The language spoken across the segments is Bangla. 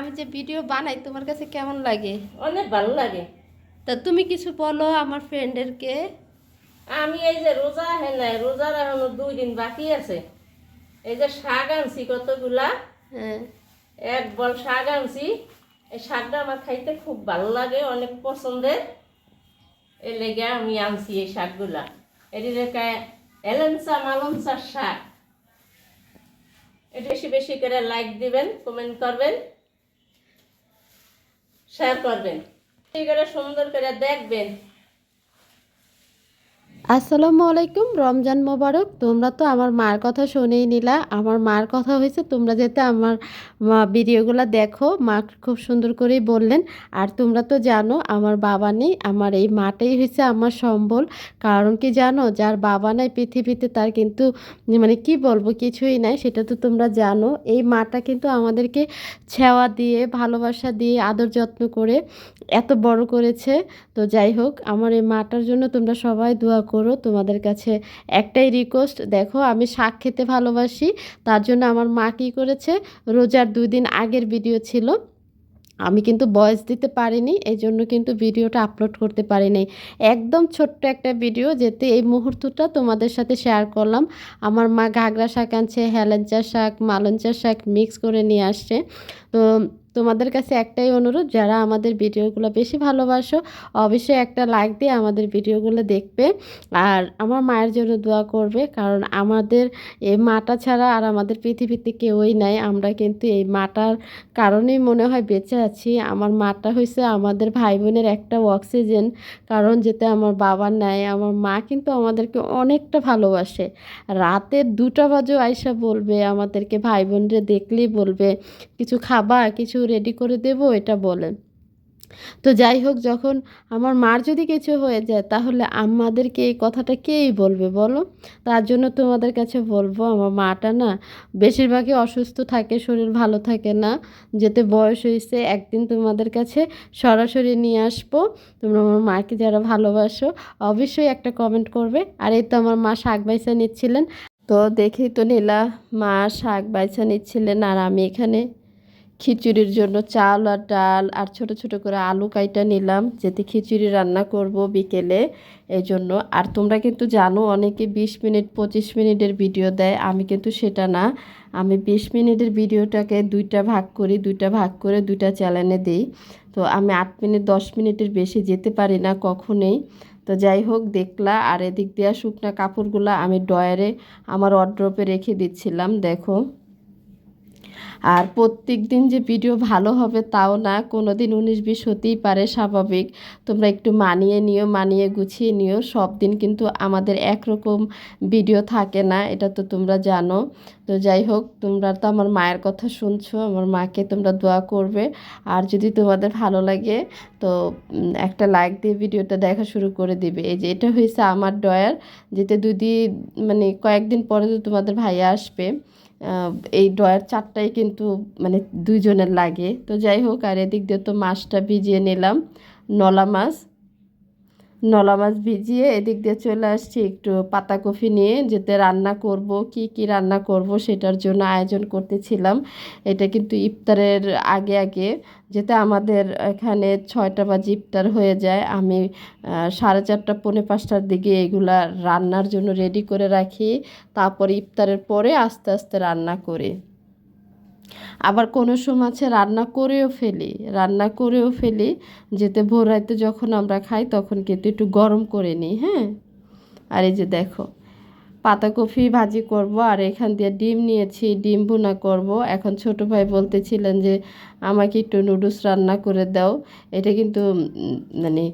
আমি যে ভিডিও বানাই তোমার কাছে কেমন লাগে? অনেক ভালো লাগে। তা তুমি কিছু বলো আমার ফ্রেন্ডেরকে আমি এই যে রোজা হে নাই রোজার এখনও দুই দিন বাকি আছে। এই যে শাক আনছি কতগুলা? হ্যাঁ। এক বল শাক আনছি। এই শাকটা আমার খাইতে খুব ভালো লাগে অনেক পছন্দের। এই লেগে আমি আনছি এই শাকগুলা। এটি রেখে এলেন্সা মালঞ্চার শাক। এটা বেশি বেশি করে লাইক দিবেন কমেন্ট করবেন। শেয়ার করবেন। সুন্দর করে দেখবেন। আসসালামু আলাইকুম, রমজান মোবারক। তোমরা তো আমার মার কথা শুনেই নিলা। আমার মার কথা হয়েছে, তোমরা যেতে আমার ভিডিওগুলো দেখো। মা খুব সুন্দর করেই বললেন। আর তোমরা তো জানো, আমার বাবা নেই, আমার এই মাটাই হয়েছে আমার সম্বল। কারণ কি জানো, যার বাবা নাই পৃথিবীতে, তার কিন্তু মানে কি বলব, কিছুই নাই, সেটা তো তোমরা জানো। এই মাটা কিন্তু আমাদেরকে ছেওয়া দিয়ে, ভালোবাসা দিয়ে, আদর যত্ন করে এত বড় করেছে। তো যাই হোক, আমার এই মাটার জন্য তোমরা সবাই দোয়া করো তোমাদের কাছে একটাই রিকোয়েস্ট দেখো আমি শাক খেতে ভালোবাসি, তার জন্য আমার মা কী করেছে, রোজার দুই দিন আগের ভিডিও ছিল, আমি কিন্তু ভয়েস দিতে পারিনি এই জন্য কিন্তু ভিডিওটা আপলোড করতে পারিনি। একদম ছোট্ট একটা ভিডিও যেতে এই মুহূর্তটা তোমাদের সাথে শেয়ার করলাম। আমার মা ঘাগরা শাক আনছে, হেলেঞ্চা শাক, মালঞ্চা শাক মিক্স করে নিয়ে আসছে। তো তোমাদের কাছে একটাই অনুরোধ, যারা আমাদের ভিডিওগুলো বেশি ভালোবাসো, অবশ্যই একটা লাইক দিয়ে আমাদের ভিডিওগুলো দেখবে। আর আমার মায়ের জন্য দোয়া করবে, কারণ আমাদের এই মাটা ছাড়া আর আমাদের পৃথিবীতে কেউই নাই। আমরা কিন্তু এই মাটার কারণেই মনে হয় বেঁচে আছি। আমার মাটা হয়েছে আমাদের ভাই বোনের একটা অক্সিজেন কারণ যেতে আমার বাবা নাই, আমার মা কিন্তু আমাদেরকে অনেকটা ভালোবাসে। রাতের দুটা বাজেও আয়সা বলবে, আমাদেরকে ভাই বোনরে দেখলেই বলবে, কিছু খাবা, কিছু রেডি করে দেবো, এটা বলে তো যাই হোক, যখন আমার মার যদি কিছু হয়ে যায়, তাহলে আমাদেরকে এই কথাটা কেই বলবে বলো? তার জন্য তোমাদের কাছে বলব, আমার মাটা না বেশিরভাগই অসুস্থ থাকে, শরীর ভালো থাকে না। যেতে বয়স হয়েছে, একদিন তোমাদের কাছে সরাসরি নিয়ে আসব। তোমরা আমার মাকে যারা ভালোবাসো, অবশ্যই একটা কমেন্ট করবে। আর এই তো আমার মা শাক বাইসা নিচ্ছিলেন। তো দেখেই তো নীলা, মা শাক বাইসা নিচ্ছিলেন, আর আমি এখানে খিচুড়ির জন্য চাল আর ডাল আর ছোট ছোট করে আলু কাইটা নিলাম। যেতে খিচুড়ি রান্না করব বিকেলে এই জন্য আর তোমরা কিন্তু জানো, অনেকে বিশ মিনিট, পঁচিশ মিনিটের ভিডিও দেয়। আমি কিন্তু সেটা না। আমি বিশ মিনিটের ভিডিওটাকে দুইটা ভাগ করি, দুইটা ভাগ করে দুইটা চ্যানেলে দিই। তো আমি আট মিনিট, দশ মিনিটের বেশি যেতে পারি না কখনোই। তো যাই হোক, দেখলা। আর এদিক দেওয়া শুকনা কাপড়গুলো আমি ডয়ারে আমার অড্রপে রেখে দিচ্ছিলাম, দেখো। আর প্রত্যেক দিন যে ভিডিও ভালো হবে তাও না কোনো দিন উনিশ বিশ হতেই পারে স্বাভাবিক। তোমরা একটু মানিয়ে নিও, মানিয়ে গুছিয়ে নিও, সব দিন কিন্তু আমাদের একরকম ভিডিও থাকে না, এটা তো তোমরা জানো। তো যাই হোক, তোমরা তো আমার মায়ের কথা শুনছো, আমার মাকে তোমরা দোয়া করবে। আর যদি তোমাদের ভালো লাগে, তো একটা লাইক দিয়ে ভিডিওটা দেখা শুরু করে দিবে। এই যে এটা হয়েছে আমার ডয়ার যেতে দুই মানে কয়েকদিন পরে তো তোমাদের ভাইয়া আসবে। এই ডয়ার চারটাই কিন্তু মানে দুইজনের লাগে। তো যাই হোক, আর এদিক দিয়ে তো মাছটা ভিজিয়ে নিলাম, নলা মাছ। নলা মাছ ভিজিয়ে এদিক দিয়ে চলে আসছি একটু পাতাকপি নিয়ে, যেতে রান্না করব, কি কি রান্না করব সেটার জন্য আয়োজন করতেছিলাম। এটা কিন্তু ইফতারের আগে আগে। যেতে আমাদের এখানে ছয়টা বাজে ইফতার হয়ে যায়। আমি সাড়ে চারটা, পৌনে পাঁচটার দিকে এগুলা রান্নার জন্য রেডি করে রাখি। তারপর ইফতারের পরে আস্তে আস্তে রান্না করি। আবার কোনো সময় আছে রান্না করেও ফেলি, রান্না করেও ফেলি, যেতে ভোর রাতে যখন আমরা খাই তখন কিন্তু একটু গরম করে নিই হ্যাঁ? আর এই যে দেখো পাতাকপি ভাজি করব আর এখান দিয়ে ডিম নিয়েছি, ডিম ভুনা করব। এখন ছোট ভাই বলতেছিলেন যে, আমাকে একটু নুডলস রান্না করে দাও। এটা কিন্তু মানে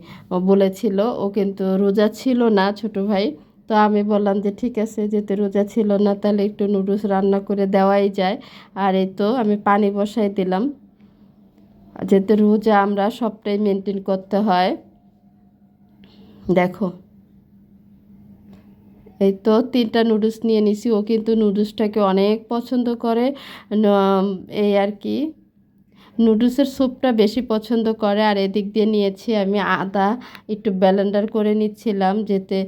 বলেছিল, ও কিন্তু রোজা ছিল না ছোট ভাই। তো আমি বললাম যে, ঠিক আছে যেতে রোজা ছিল না, তাহলে একটু নুডলস রান্না করে দেওয়াই যায়। আর এই তো আমি পানি বসাই দিলাম। যেতে রোজা আমরা সবটাই মেনটেন করতে হয়। দেখো। এই তো তিনটা নুডলস নিয়ে নিছি। ও কিন্তু নুডলসটাকে অনেক পছন্দ করে। এই আর কি। নুডলসের স্যুপটা বেশি পছন্দ করে, আর এদিক দিয়ে নিয়েছি আমি আদা। একটু ব্লেন্ডার করে নিচ্ছিলাম, যেতে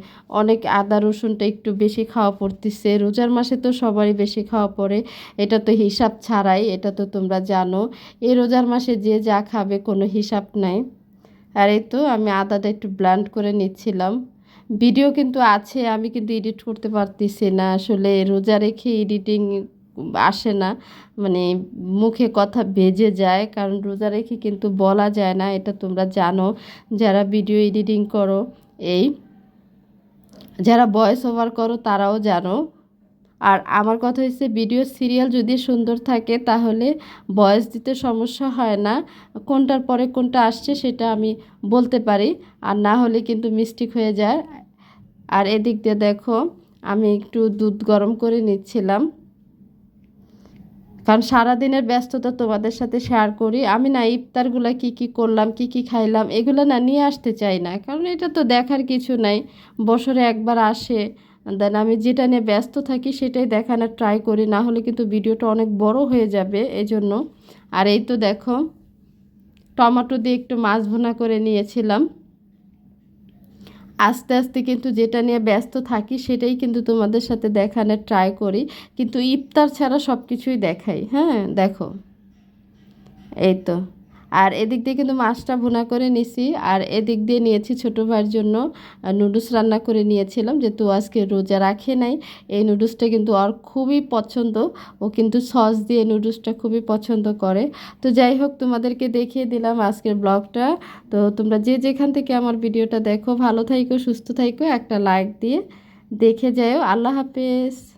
অনেক আদা রসুনটা একটু বেশি খাওয়া পড়তেছে। রোজার মাসে তো সবারই বেশি খাওয়া পড়ে, এটা তো হিসাব ছাড়াই, এটা তো তোমরা জানো। এই রোজার মাসে যে যা খাবে কোনো হিসাব নাই। আর এই তো আমি আদাটা একটু ব্লান্ড করে নিচ্ছিলাম। ভিডিও কিন্তু আছে, আমি কিন্তু এডিট করতে পারতেছি না। আসলে রোজা রেখে এডিটিং আসে না। মানে মুখে কথা বেজে যায়, কারণ রোজা রেখে কিন্তু বলা যায় না, এটা তোমরা জানো। যারা ভিডিও এডিটিং করো, এই যারা ভয়েস ওভার করো, তারাও জানো। আর আমার কথা হচ্ছে, ভিডিও সিরিয়াল যদি সুন্দর থাকে, তাহলে ভয়েস দিতে সমস্যা হয় না। কোনটার পরে কোনটা আসছে, সেটা আমি বলতে পারি। আর না হলে কিন্তু মিস্টেক হয়ে যায়। আর এদিক দিয়ে দেখো, আমি একটু দুধ গরম করে নিচ্ছিলাম। কারণ সারাদিনের ব্যস্ততা তোমাদের সাথে শেয়ার করি। আমি না ইফতারগুলো কি কি করলাম, কি কি খাইলাম, এগুলো না নিয়ে আসতে চাই না। কারণ এটা তো দেখার কিছু নাই। বছরে একবার আসে, দেন আমি যেটা নিয়ে ব্যস্ত থাকি সেটাই দেখানোর ট্রাই করি। না হলে কিন্তু ভিডিওটা অনেক বড় হয়ে যাবে এজন্য। আর এই তো দেখো, টমেটো দিয়ে একটু মাছ ভুনা করে নিয়েছিলাম। আস্তে আস্তে কিন্তু যেটা নিয়ে ব্যস্ত থাকি সেটাই কিন্তু তোমাদের সাথে দেখানোর ট্রাই করি। কিন্তু ইফতার ছাড়া সব কিছুই দেখাই হ্যাঁ? দেখো। এই তো। আর এদিক দিয়ে কিন্তু মাছটা ভুনা করে নিছি, আর এদিক দিয়ে নিয়েছি ছোটো ভাইয়ের জন্য নুডলস রান্না করে নিয়েছিলাম যেহেতু আজকে রোজা রাখে নাই। এই নুডলসটা কিন্তু ওর খুবই পছন্দ, ও কিন্তু সস দিয়ে নুডলসটা খুবই পছন্দ করে। তো যাই হোক, তোমাদেরকে দেখিয়ে দিলাম আজকের ব্লগটা। তো তোমরা যে যেখান থেকে আমার ভিডিওটা দেখো, ভালো থাইকো, সুস্থ থাইকো, একটা লাইক দিয়ে দেখে যাও আল্লাহ হাফেজ।